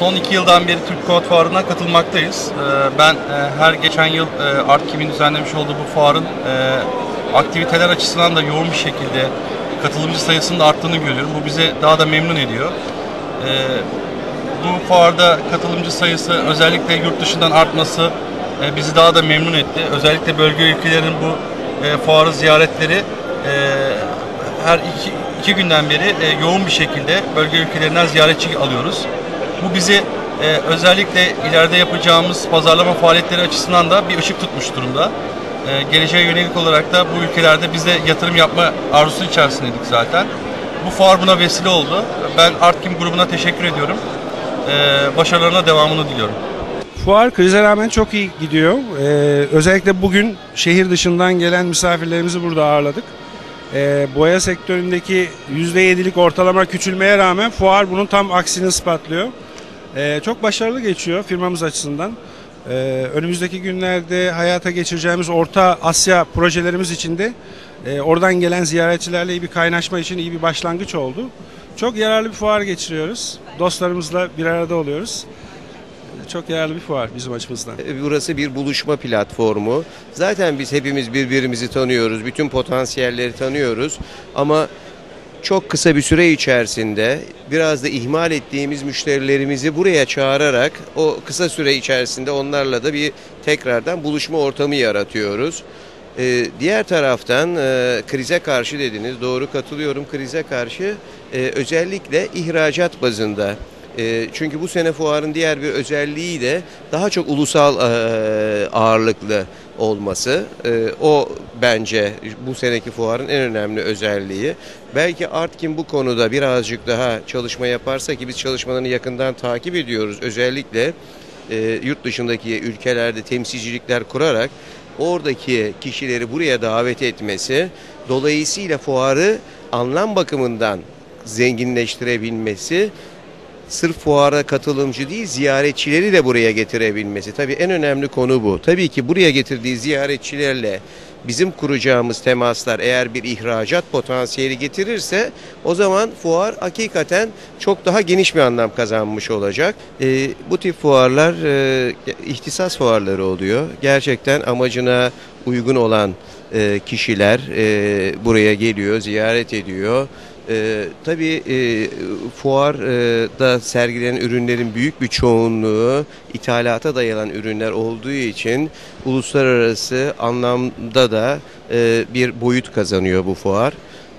son iki yıldan beri Türk Kod Fuarı'na katılmaktayız. Ee, Ben e, her geçen yıl e, Artkim'in düzenlemiş olduğu bu fuarın e, aktiviteler açısından da yoğun bir şekilde katılımcı sayısının arttığını görüyorum. Bu bizi daha da memnun ediyor. Ee, Bu fuarda katılımcı sayısı özellikle yurt dışından artması bizi daha da memnun etti. Özellikle bölge ülkelerinin bu fuarı ziyaretleri her iki, iki günden beri yoğun bir şekilde bölge ülkelerinden ziyaretçi alıyoruz. Bu bizi e, özellikle ileride yapacağımız pazarlama faaliyetleri açısından da bir ışık tutmuş durumda. E, geleceğe yönelik olarak da bu ülkelerde biz de yatırım yapma arzusu içerisindeydik zaten. Bu fuar buna vesile oldu. Ben Artkim grubuna teşekkür ediyorum. E, başarılarına devamını diliyorum. Fuar krize rağmen çok iyi gidiyor. Ee, özellikle bugün şehir dışından gelen misafirlerimizi burada ağırladık. Ee, boya sektöründeki %7'lik ortalama küçülmeye rağmen fuar bunun tam aksini ispatlıyor. Ee, çok başarılı geçiyor firmamız açısından. Ee, önümüzdeki günlerde hayata geçireceğimiz Orta Asya projelerimiz için de e, oradan gelen ziyaretçilerle iyi bir kaynaşma için iyi bir başlangıç oldu. Çok yararlı bir fuar geçiriyoruz. Dostlarımızla bir arada oluyoruz. Çok yararlı bir fuar bizim açımızdan. E, Burası bir buluşma platformu. Zaten biz hepimiz birbirimizi tanıyoruz. Bütün potansiyelleri tanıyoruz. Ama çok kısa bir süre içerisinde biraz da ihmal ettiğimiz müşterilerimizi buraya çağırarak o kısa süre içerisinde onlarla da bir tekrardan buluşma ortamı yaratıyoruz. Ee, diğer taraftan e, krize karşı dediniz. Doğru katılıyorum. Krize karşı e, özellikle ihracat bazında e, çünkü bu sene fuarın diğer bir özelliği de daha çok ulusal e, ağırlıklı olması. E, o bence bu seneki fuarın en önemli özelliği. Belki Artkin bu konuda birazcık daha çalışma yaparsa ki biz çalışmalarını yakından takip ediyoruz. Özellikle e, yurt dışındaki ülkelerde temsilcilikler kurarak oradaki kişileri buraya davet etmesi dolayısıyla fuarı anlam bakımından zenginleştirebilmesi sırf fuara katılımcı değil ziyaretçileri de buraya getirebilmesi. Tabii en önemli konu bu. Tabii ki buraya getirdiği ziyaretçilerle bizim kuracağımız temaslar eğer bir ihracat potansiyeli getirirse o zaman fuar hakikaten çok daha geniş bir anlam kazanmış olacak. Ee, bu tip fuarlar e, ihtisas fuarları oluyor. Gerçekten amacına uygun olan e, kişiler e, buraya geliyor, ziyaret ediyor. Ee, tabii e, fuarda sergilenen ürünlerin büyük bir çoğunluğu ithalata dayanan ürünler olduğu için uluslararası anlamda da e, bir boyut kazanıyor bu fuar.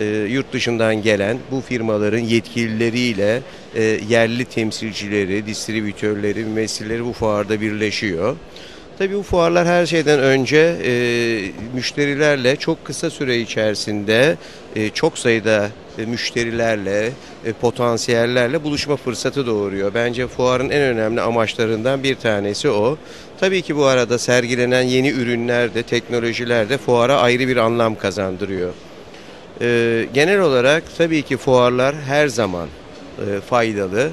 E, yurt dışından gelen bu firmaların yetkilileriyle e, yerli temsilcileri, distribütörleri, mümessilleri bu fuarda birleşiyor. Tabii bu fuarlar her şeyden önce e, müşterilerle çok kısa süre içerisinde e, çok sayıda e, müşterilerle, e, potansiyellerle buluşma fırsatı doğuruyor. Bence fuarın en önemli amaçlarından bir tanesi o. Tabii ki bu arada sergilenen yeni ürünler de, teknolojiler de fuara ayrı bir anlam kazandırıyor. E, genel olarak tabii ki fuarlar her zaman e, faydalı.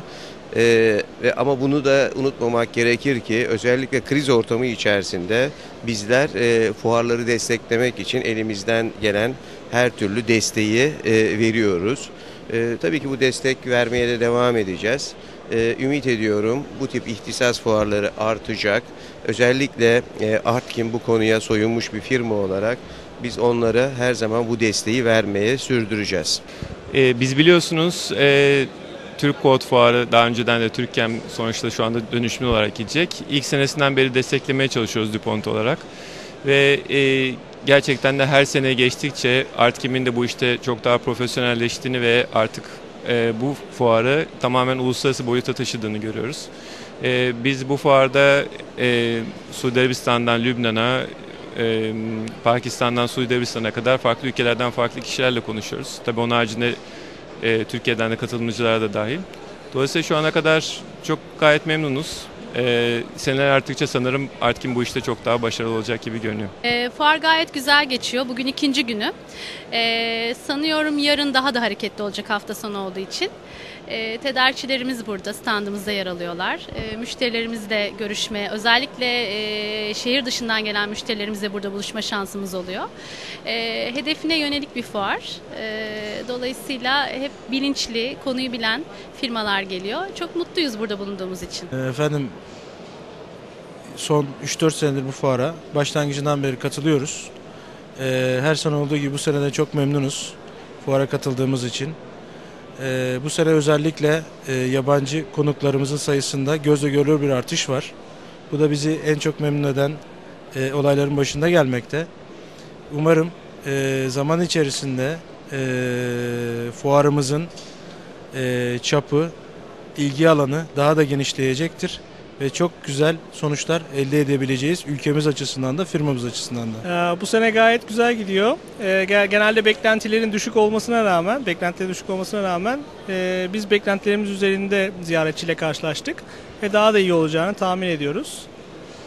Ee, ve ama bunu da unutmamak gerekir ki özellikle kriz ortamı içerisinde bizler e, fuarları desteklemek için elimizden gelen her türlü desteği e, veriyoruz. E, tabii ki bu destek vermeye de devam edeceğiz. E, ümit ediyorum bu tip ihtisas fuarları artacak. Özellikle e, Artkin bu konuya soyunmuş bir firma olarak biz onlara her zaman bu desteği vermeye sürdüreceğiz. Ee, biz biliyorsunuz e, Türk Kod Fuarı daha önceden de Türkiye sonuçta şu anda dönüşümlü olarak gidecek. İlk senesinden beri desteklemeye çalışıyoruz DuPont olarak. Ve e, gerçekten de her sene geçtikçe Artkim'in de bu işte çok daha profesyonelleştiğini ve artık e, bu fuarı tamamen uluslararası boyuta taşıdığını görüyoruz. E, biz bu fuarda e, Suudi Arabistan'dan Lübnan'a, e, Pakistan'dan Suudi Arabistan'a kadar farklı ülkelerden farklı kişilerle konuşuyoruz. Tabii onun haricinde e, Türkiye'den de katılımcılar da dahil. Dolayısıyla şu ana kadar çok gayet memnunuz. E, seneler arttıkça sanırım Artkin bu işte çok daha başarılı olacak gibi görünüyor. E, fuar gayet güzel geçiyor. Bugün ikinci günü. E, sanıyorum yarın daha da hareketli olacak hafta sonu olduğu için. E, tedarikçilerimiz burada standımızda yer alıyorlar. E, müşterilerimizle görüşme, özellikle e, şehir dışından gelen müşterilerimizle burada buluşma şansımız oluyor. E, hedefine yönelik bir fuar. E, dolayısıyla hep bilinçli, konuyu bilen firmalar geliyor. Çok mutluyuz burada bulunduğumuz için. Efendim son 3-4 senedir bu fuara başlangıcından beri katılıyoruz. Ee, her sene olduğu gibi bu sene de çok memnunuz fuara katıldığımız için. Ee, bu sene özellikle e, yabancı konuklarımızın sayısında gözle görülür bir artış var. Bu da bizi en çok memnun eden e, olayların başında gelmekte. Umarım e, zaman içerisinde e, fuarımızın e, çapı, ilgi alanı daha da genişleyecektir ve çok güzel sonuçlar elde edebileceğiz ülkemiz açısından da firmamız açısından da. Ee, Bu sene gayet güzel gidiyor. Ee, ge- Genelde beklentilerin düşük olmasına rağmen, beklentilerin düşük olmasına rağmen e, biz beklentilerimiz üzerinde ziyaretçiyle karşılaştık ve daha da iyi olacağını tahmin ediyoruz.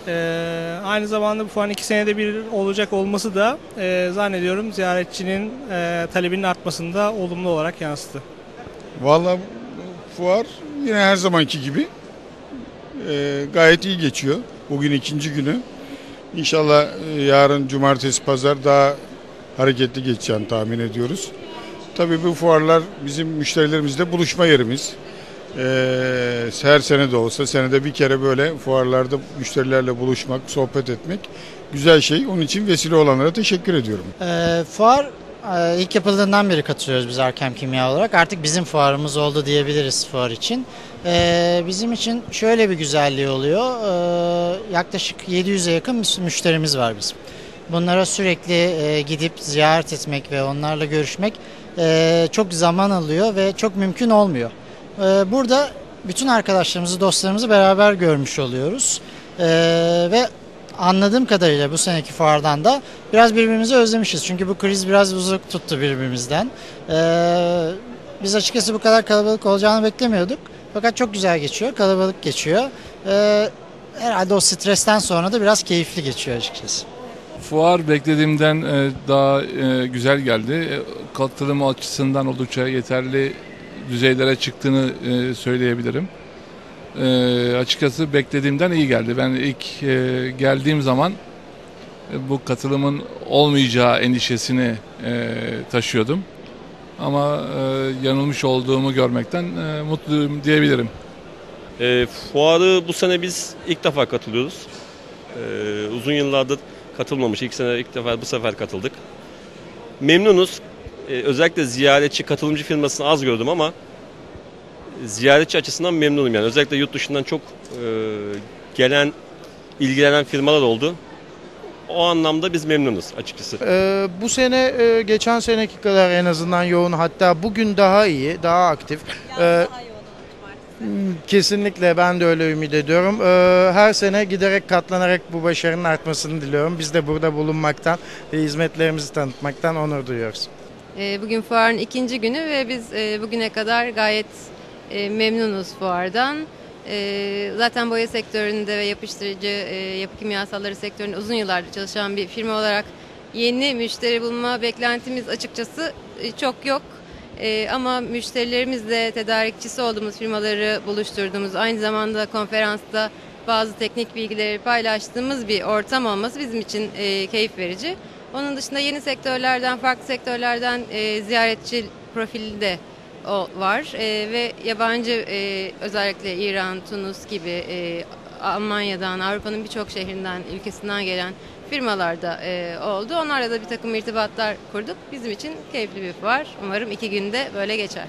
Ee, Aynı zamanda bu fuarın iki senede bir olacak olması da e, zannediyorum ziyaretçinin e, talebinin artmasında olumlu olarak yansıdı. Vallahi fuar yine her zamanki gibi e, gayet iyi geçiyor. Bugün ikinci günü. İnşallah e, yarın cumartesi pazar daha hareketli geçeceğini tahmin ediyoruz. Tabii bu fuarlar bizim müşterilerimizle buluşma yerimiz. E, her sene de olsa senede bir kere böyle fuarlarda müşterilerle buluşmak, sohbet etmek güzel şey. Onun için vesile olanlara teşekkür ediyorum. Ee, fuar e, ilk yapıldığından beri katılıyoruz biz Arkem Kimya olarak. Artık bizim fuarımız oldu diyebiliriz fuar için. Ee, bizim için şöyle bir güzelliği oluyor. Ee, yaklaşık 700'e yakın müş- müşterimiz var bizim. Bunlara sürekli e, gidip ziyaret etmek ve onlarla görüşmek e, çok zaman alıyor ve çok mümkün olmuyor. Ee, burada bütün arkadaşlarımızı, dostlarımızı beraber görmüş oluyoruz. Ee, ve anladığım kadarıyla bu seneki fuardan da biraz birbirimizi özlemişiz. Çünkü bu kriz biraz uzak tuttu birbirimizden. Ee, biz açıkçası bu kadar kalabalık olacağını beklemiyorduk. Fakat çok güzel geçiyor, kalabalık geçiyor. Ee, herhalde o stresten sonra da biraz keyifli geçiyor açıkçası. Fuar beklediğimden e, daha e, güzel geldi. E, Katılım açısından oldukça yeterli düzeylere çıktığını söyleyebilirim. E, Açıkçası beklediğimden iyi geldi. Ben ilk e, geldiğim zaman e, bu katılımın olmayacağı endişesini e, taşıyordum. Ama e, yanılmış olduğumu görmekten e, mutluyum diyebilirim. E, fuarı bu sene biz ilk defa katılıyoruz. E, uzun yıllardır katılmamış. İlk sene ilk defa bu sefer katıldık. Memnunuz. E, özellikle ziyaretçi, katılımcı firmasını az gördüm ama ziyaretçi açısından memnunum yani. Özellikle yurt dışından çok e, gelen, ilgilenen firmalar oldu. O anlamda biz memnunuz açıkçası. Ee, bu sene e, geçen seneki kadar en azından yoğun hatta bugün daha iyi, daha aktif. Ee, kesinlikle ben de öyle ümit ediyorum. Ee, her sene giderek katlanarak bu başarının artmasını diliyorum. Biz de burada bulunmaktan ve hizmetlerimizi tanıtmaktan onur duyuyoruz. E, Bugün fuarın ikinci günü ve biz e, bugüne kadar gayet e, memnunuz fuardan. E, Zaten boya sektöründe ve yapıştırıcı e, yapı kimyasalları sektöründe uzun yıllardır çalışan bir firma olarak yeni müşteri bulma beklentimiz açıkçası e, çok yok. E, Ama müşterilerimizle tedarikçisi olduğumuz firmaları buluşturduğumuz, aynı zamanda konferansta bazı teknik bilgileri paylaştığımız bir ortam olması bizim için e, keyif verici. Onun dışında yeni sektörlerden, farklı sektörlerden e, ziyaretçi profili de var E, ve yabancı e, özellikle İran, Tunus gibi e, Almanya'dan, Avrupa'nın birçok şehrinden, ülkesinden gelen firmalar da e, oldu. Onlarla da bir takım irtibatlar kurduk. Bizim için keyifli bir fuar. Umarım iki günde böyle geçer.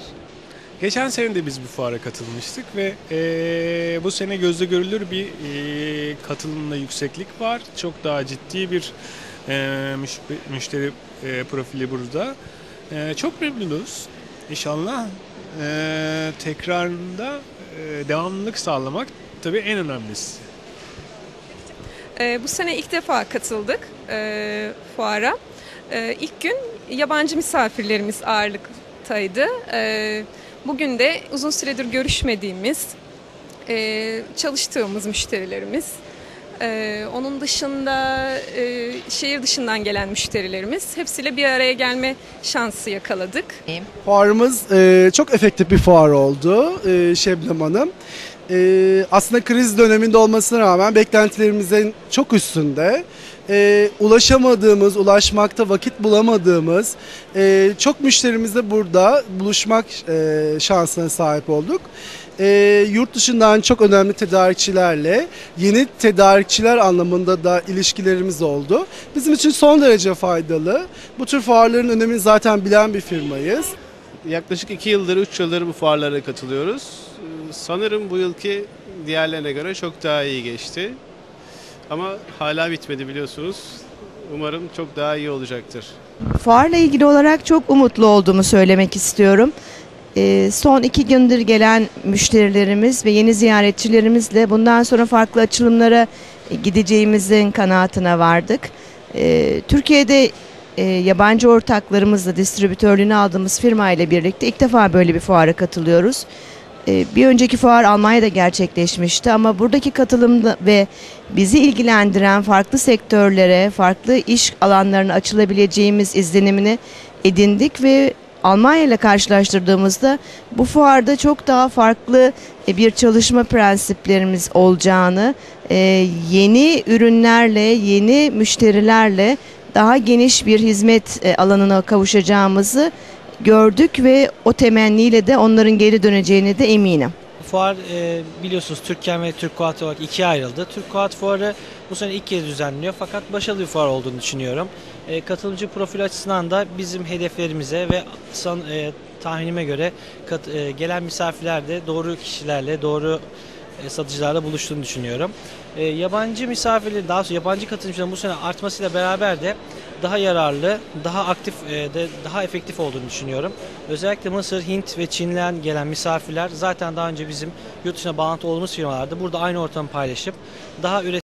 Geçen sene de biz bu fuara katılmıştık ve eee, bu sene gözle görülür bir eee, katılımda yükseklik var. Çok daha ciddi bir müş- müşteri eee, profili burada. Eee, çok memnunuz. İnşallah eee tekrarında eee, devamlılık sağlamak tabii en önemlisi. Ee, bu sene ilk defa katıldık e, fuara. Ee, ilk gün yabancı misafirlerimiz ağırlıktaydı. Ee, bugün de uzun süredir görüşmediğimiz, e, çalıştığımız müşterilerimiz Ee, onun dışında e, şehir dışından gelen müşterilerimiz hepsiyle bir araya gelme şansı yakaladık. Fuarımız e, çok efektif bir fuar oldu e, Şebnem Hanım. E, aslında kriz döneminde olmasına rağmen beklentilerimizin çok üstünde. E, ulaşamadığımız, ulaşmakta vakit bulamadığımız e, çok müşterimizle burada buluşmak e, şansına sahip olduk. E, yurt dışından çok önemli tedarikçilerle yeni tedarikçiler anlamında da ilişkilerimiz oldu. Bizim için son derece faydalı. Bu tür fuarların önemini zaten bilen bir firmayız. Yaklaşık 2 yıldır, 3 yıldır bu fuarlara katılıyoruz. Sanırım bu yılki diğerlerine göre çok daha iyi geçti. Ama hala bitmedi biliyorsunuz. Umarım çok daha iyi olacaktır. Fuarla ilgili olarak çok umutlu olduğumu söylemek istiyorum. Ee, son iki gündür gelen müşterilerimiz ve yeni ziyaretçilerimizle bundan sonra farklı açılımlara gideceğimizin kanaatine vardık. Ee, Türkiye'de e, yabancı ortaklarımızla distribütörlüğünü aldığımız firma ile birlikte ilk defa böyle bir fuara katılıyoruz. Ee, Bir önceki fuar Almanya'da gerçekleşmişti ama buradaki katılımda ve bizi ilgilendiren farklı sektörlere, farklı iş alanlarına açılabileceğimiz izlenimini edindik ve Almanya ile karşılaştırdığımızda bu fuarda çok daha farklı e, bir çalışma prensiplerimiz olacağını, e, yeni ürünlerle, yeni müşterilerle daha geniş bir hizmet e, alanına kavuşacağımızı gördük ve o temenniyle de onların geri döneceğine de eminim. Fuar e, biliyorsunuz Türkiye ve Türk Kuat olarak ikiye ayrıldı. Türk Kuat Fuarı bu sene ilk kez düzenleniyor fakat başarılı bir fuar olduğunu düşünüyorum. E, katılımcı profil açısından da bizim hedeflerimize ve san, e, tahminime göre e, gelen misafirler de doğru kişilerle, doğru satıcılarla buluştuğunu düşünüyorum. Yabancı misafirlerin, daha sonra yabancı katılımcıların bu sene artmasıyla beraber de daha yararlı, daha aktif, e, de daha efektif olduğunu düşünüyorum. Özellikle Mısır, Hint ve Çin'den gelen misafirler zaten daha önce bizim yurt dışına bağlantı olduğumuz firmalarda burada aynı ortamı paylaşıp daha üret